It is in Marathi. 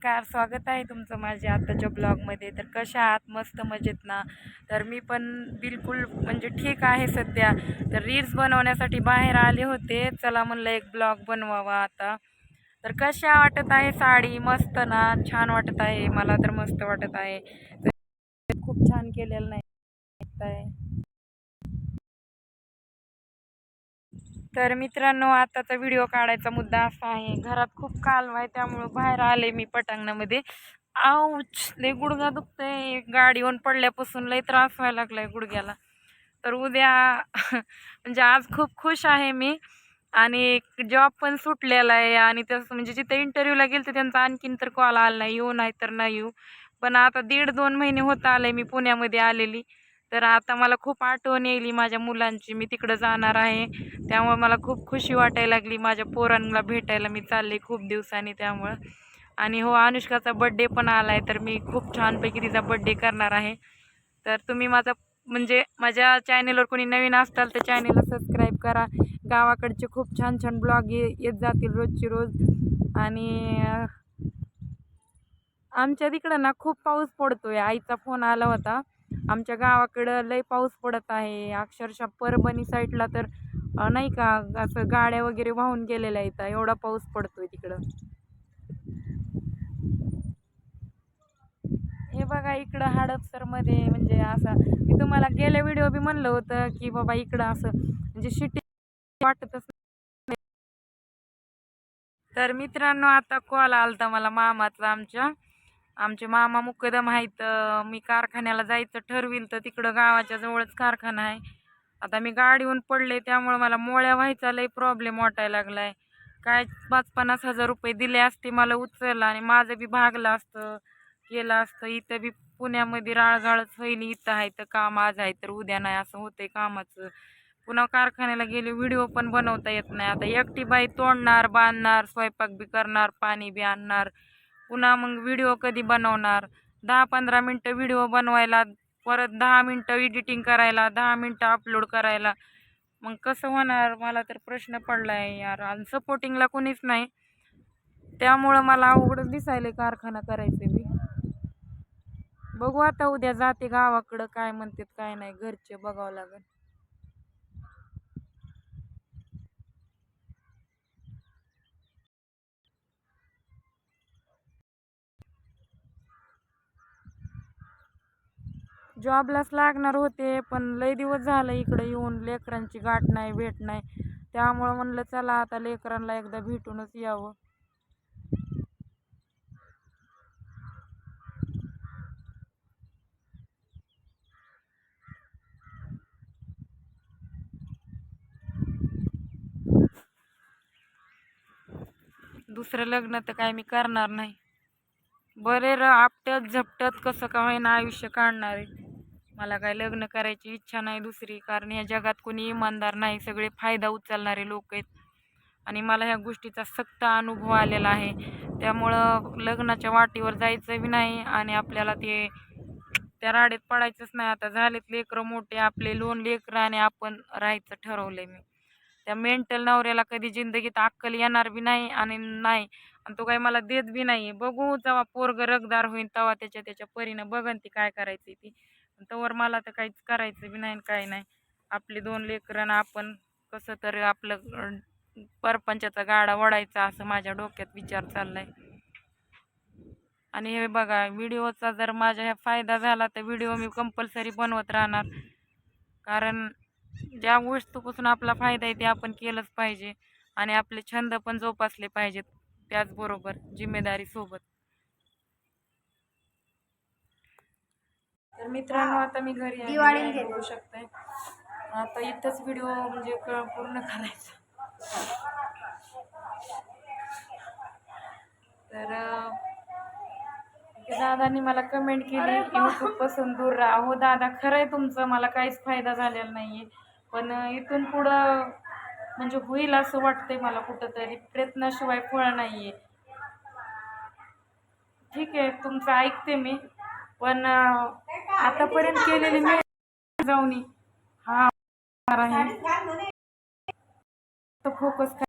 नमस्कार स्वागत आहे तुमचं माझ्या आत्ताच्या ब्लॉगमध्ये. तर कशा आहात? मस्त मजेत ना? तर मी पण बिलकुल म्हणजे ठीक आहे सध्या. तर रील्स बनवण्यासाठी बाहेर आले होते. चला म्हणलं एक ब्लॉग बनवावा आता. तर कशा वाटत आहे साडी? मस्त ना? छान वाटत आहे. मला तर मस्त वाटत आहे. तर खूप छान केलेलं नाही. तर मित्रांनो आताचा व्हिडिओ काढायचा मुद्दा असा आहे घरात खूप कालव आहे त्यामुळं बाहेर आले मी पटांगणामध्ये. आऊच लय गुडघा दुखतंय. गाडीवर पडल्यापासून लय त्रास व्हायला लागलाय गुडघ्याला. तर उद्या म्हणजे आज खूप खुश आहे मी. आणि जॉब पण सुटलेला आहे आणि तसं म्हणजे जिथे इंटरव्ह्यूला गेलं तर त्यांचा आणखीन तर कॉल आला नाही. येऊ नाही तर नाही येऊ. पण आता दीड दोन महिने होत आले मी पुण्यामध्ये आलेली. तर आता मला खूप आठवण येईल माझ्या मुलांची. मी तिकडं जाणार आहे. त्यामुळे मला खूप खुशी वाटायला लागली. माझ्या पोरांना भेटायला मी चालले खूप दिवसांनी त्यामुळं. आणि हो अनुष्काचा बड्डे पण आला आहे तर मी खूप छानपैकी तिचा बड्डे करणार आहे. तर तुम्ही माझा म्हणजे माझ्या चॅनेलवर कोणी नवीन असताल तर चॅनेलला सबस्क्राईब करा. गावाकडचे खूप छान छान ब्लॉग ये येत जातील रोजची रोज. आणि आमच्या तिकडं ना खूप पाऊस पडतो आहे आईचा फोन आला होता. आमच्या गावाकडं लय पाऊस पडत आहे. अक्षरशः परभणी साईडला तर नाही का असं गाड्या वगैरे वाहून गेलेल्या आहेत. एवढा पाऊस पडतोय तिकडं. हे बघा इकडं हडपसरमध्ये म्हणजे असं मी तुम्हाला गेल्या व्हिडिओ बी म्हणलं होतं की बाबा इकडं असं म्हणजे शिटी वाटतच तर मित्रांनो आता कॉल आलता मला मामाचा आमच्या. आमचे मामा मुकदम आहेत मी कारखान्याला जायचं ठरविल तर तिकडं गावाच्या जवळच कारखाना आहे. आता मी गाडीहून पडले त्यामुळं मला मोळ्या व्हायचा लई प्रॉब्लेम वाटायला लागलाय. काय पाच पन्नास हजार रुपये दिले असते मला उचललं आणि माझं बी भागलं असतं केलं असतं. इथं बी पुण्यामध्ये राळगाळच होईल इथं आहे तर काम आज आहे तर उद्या नाही असं होतंय कामाचं. पुन्हा कारखान्याला गेले व्हिडिओ पण बनवता येत नाही. आता एकटी बाई तोडणार बांधणार स्वयंपाक बी करणार पाणी बी आणणार. पुन्हा मग व्हिडिओ कधी बनवणार? दहा पंधरा मिनटं व्हिडिओ बनवायला परत दहा मिनटं एडिटिंग करायला दहा मिनटं अपलोड करायला. मग कसं होणार? मला तर प्रश्न पडला आहे यार. आणि सपोर्टिंगला कोणीच नाही. त्यामुळं मला अवघडच दिसायलं कारखाना करायचं बी. बघू आता उद्या जाते गावाकडं काय म्हणतात काय नाही. घरचे बघावं लागेल. जॉबलाच लागणार होते पण लय दिवस झालं इकडं येऊन लेकरांची गाठ नाही भेट नाही. त्यामुळं म्हणलं चला आता लेकरांना एकदा भेटूनच यावं. दुसरं लग्न तर काय मी करणार नाही. बरे र आपटत झपटत कसं का होईना आयुष्य काढणार. आहे मला काय लग्न करायची इच्छा नाही दुसरी कारण या जगात कोणी इमानदार नाही सगळे फायदा उचलणारे लोक आहेत. आणि मला ह्या गोष्टीचा सक्त अनुभव आलेला आहे. त्यामुळं लग्नाच्या वाटेवर जायचं बी नाही आणि आपल्याला ते त्या राडेत पडायचंच नाही. आता झालेत लेकरं मोठे आपले लोन लेकरं आणि आपण राहायचं ठरवलं मी. त्या मेंटल नवऱ्याला कधी जिंदगीत अक्कल येणार बी नाही आणि नाही. आणि तो काही मला देत बी नाही. बघू जेव्हा पोरग रगदार होईल तेव्हा त्याच्या त्याच्या परीनं बघन ती काय करायची ती. तोवर मला तर काहीच करायचं बी नाही आणि काय नाही. आपली दोन लेकरं आपण कसं तरी आपलं परपंचाचा गाडा वडायचा असं माझ्या डोक्यात विचार चाललाय. आणि हे बघा व्हिडिओचा जर माझ्या ह्या फायदा झाला तर व्हिडिओ मी कंपल्सरी बनवत राहणार. कारण ज्या वस्तूपासून आपला फायदा आहे ते आपण केलंच पाहिजे. आणि आपले छंद पण जोपासले पाहिजेत त्याचबरोबर जिम्मेदारीसोबत मित्रांनो आता मी घरी आलेली दिवाळीला आहे, घे. बघू शकताय. आता इथंच व्हिडिओ म्हणजे पूर्ण करायचा. तर दादानी मला कमेंट केली यूट्यूबपासून दूर राहा? हो दादा खरं आहे तुमचं मला काहीच फायदा झालेला नाहीये. पण अं, इथून पुढं म्हणजे होईल असं वाटतंय मला कुठंतरी. प्रयत्नाशिवाय फळ नाहीये. ठीक आहे तुमचं ऐकते मी. पण आतापर्यंत केलेली मी जाऊनी हा फोकस